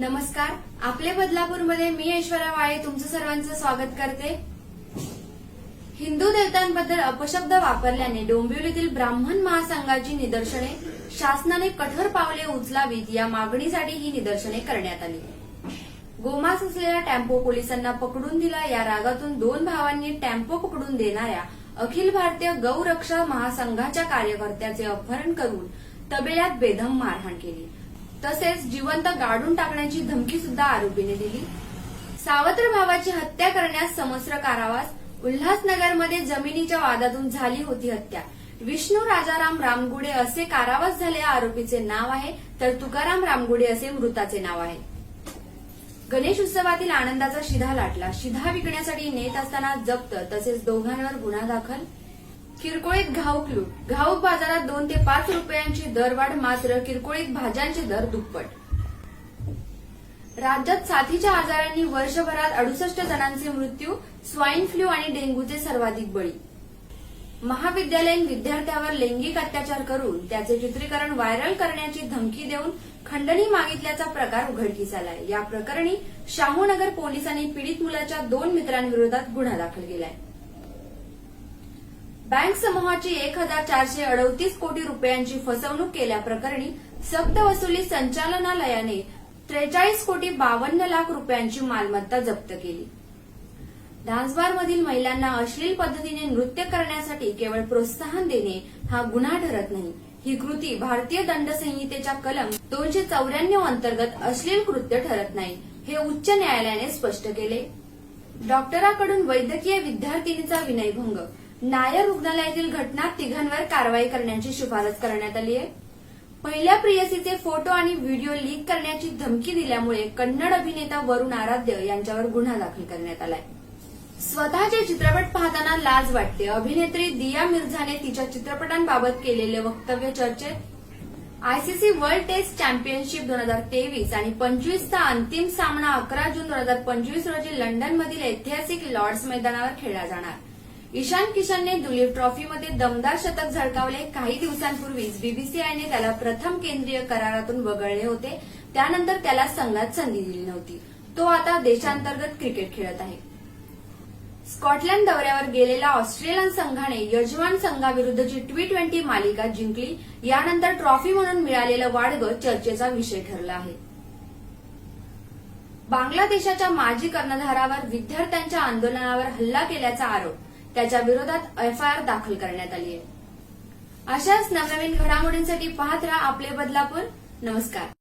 नमस्कार. आपले बदलापूरमध्ये मी ऐश्वर्या वाळे तुमचं सर्वांचं स्वागत करते. हिंदू देवतांबद्दल अपशब्द वापरल्याने डोंबिवलीतील ब्राह्मण महासंघाची निदर्शने शासनाने कठोर पावले उचलावीत या मागणीसाठी ही निदर्शने करण्यात आली. गोमास असलेला टेम्पो पोलिसांना पकडून दिला या रागातून दोन भावांनी टेम्पो पकडून देणाऱ्या अखिल भारतीय गौरक्षा महासंघाच्या कार्यकर्त्याचे अपहरण करून तबेल्यात बेदम मारहाण केली. तसेच जिवंत गाडून टाकण्याची धमकी सुद्धा आरोपीने दिली. सावत्र भावाची हत्या करण्यास समस्र कारावास उल्हासनगरमध्ये जमिनीच्या वादातून झाली होती हत्या. विष्णू राजाराम रामगुडे असे कारावास झालेल्या आरोपीचे नाव आहे तर तुकाराम रामगुडे असे मृताचे नाव आहे. गणेश उत्सवातील आनंदाचा शिधा लाटला. शिधा विकण्यासाठी नेत असताना जप्त तसेच दोघांवर गुन्हा दाखल. किरकोळीत घाऊक लूट. घाऊक बाजारात दोन ते पाच रुपयांची दरवाढ मात्र किरकोळीत भाज्यांचे दर दुप्पट. राज्यात साथीच्या आजारांनी वर्षभरात अडुसष्ट जणांचे मृत्यू स्वाईन फ्लू आणि डेंग्यूचे सर्वाधिक बळी. महाविद्यालयीन विद्यार्थ्यावर लैंगिक अत्याचार करून त्याचे चित्रीकरण व्हायरल करण्याची धमकी देऊन खंडणी मागितल्याचा प्रकार उघडकीस आलाय. या प्रकरणी शाहूनगर पोलिसांनी पीडित मुलाच्या दोन मित्रांविरोधात गुन्हा दाखल केलाय. बँक समूहाची एक हजार चारशे अडतीस कोटी रुपयांची फसवणूक केल्याप्रकरणी सक्तवसुली संचालनालयाने त्रेचाळीस कोटी बावन्न लाख रुपयांची मालमत्ता जप्त केली. डान्सबारमधील महिलांना अश्लील पद्धतीने नृत्य करण्यासाठी केवळ प्रोत्साहन देणे हा गुन्हा ठरत नाही. ही कृती भारतीय दंड संहितेच्या कलम दोनशे चौऱ्याण्णव अंतर्गत अश्लील कृत्य ठरत नाही हे उच्च न्यायालयाने स्पष्ट केले. डॉक्टराकडून वैद्यकीय विद्यार्थिनीचा विनयभंग नायर रुग्णालयातील घटना तिघांवर कारवाई करण्याची शिफारस करण्यात आली आहे. पहिल्या प्रियसीचे फोटो आणि व्हिडिओ लीक करण्याची धमकी दिल्यामुळे कन्नड अभिनेता वरुण आराध्य यांच्यावर गुन्हा दाखल करण्यात आलाय. स्वतःचे चित्रपट पाहताना लाज वाटते. अभिनेत्री दिया मिर्झाने तिच्या चित्रपटांबाबत केलेले वक्तव्य चर्चेत आयसीसी वर्ल्ड टेस्ट चॅम्पियनशिप दोन हजार तेवीस आणि पंचवीसचा अंतिम सामना अकरा जून दोन हजार पंचवीस रोजी लंडनमधील ऐतिहासिक लॉर्ड्स मैदानावर खेळला जाणार. ईशान किशनने दुलीप ट्रॉफीमध्ये दमदार शतक झळकावले. काही दिवसांपूर्वीच बीबीसीआयने त्याला प्रथम केंद्रीय करारातून वगळले होते. त्यानंतर त्याला संघात संधी दिली नव्हती. तो आता देशांतर्गत क्रिकेट खेळत आहे. स्कॉटलंड दौऱ्यावर गेलेल्या ऑस्ट्रेलियन संघाने यजमान संघाविरुद्धची टी ट्वेंटी मालिका जिंकली. यानंतर ट्रॉफी म्हणून मिळालेलं वाडगं चर्चेचा विषय ठरला आहे. बांगलादेशाच्या माजी कर्णधारावर विद्यार्थ्यांच्या आंदोलनावर हल्ला केल्याचा आरोप. त्याच्या विरोधात एफआयआर दाखल करण्यात आली आहे. अशाच नवनवीन घडामोडींसाठी पाहत राहा आपले बदलापूर. नमस्कार.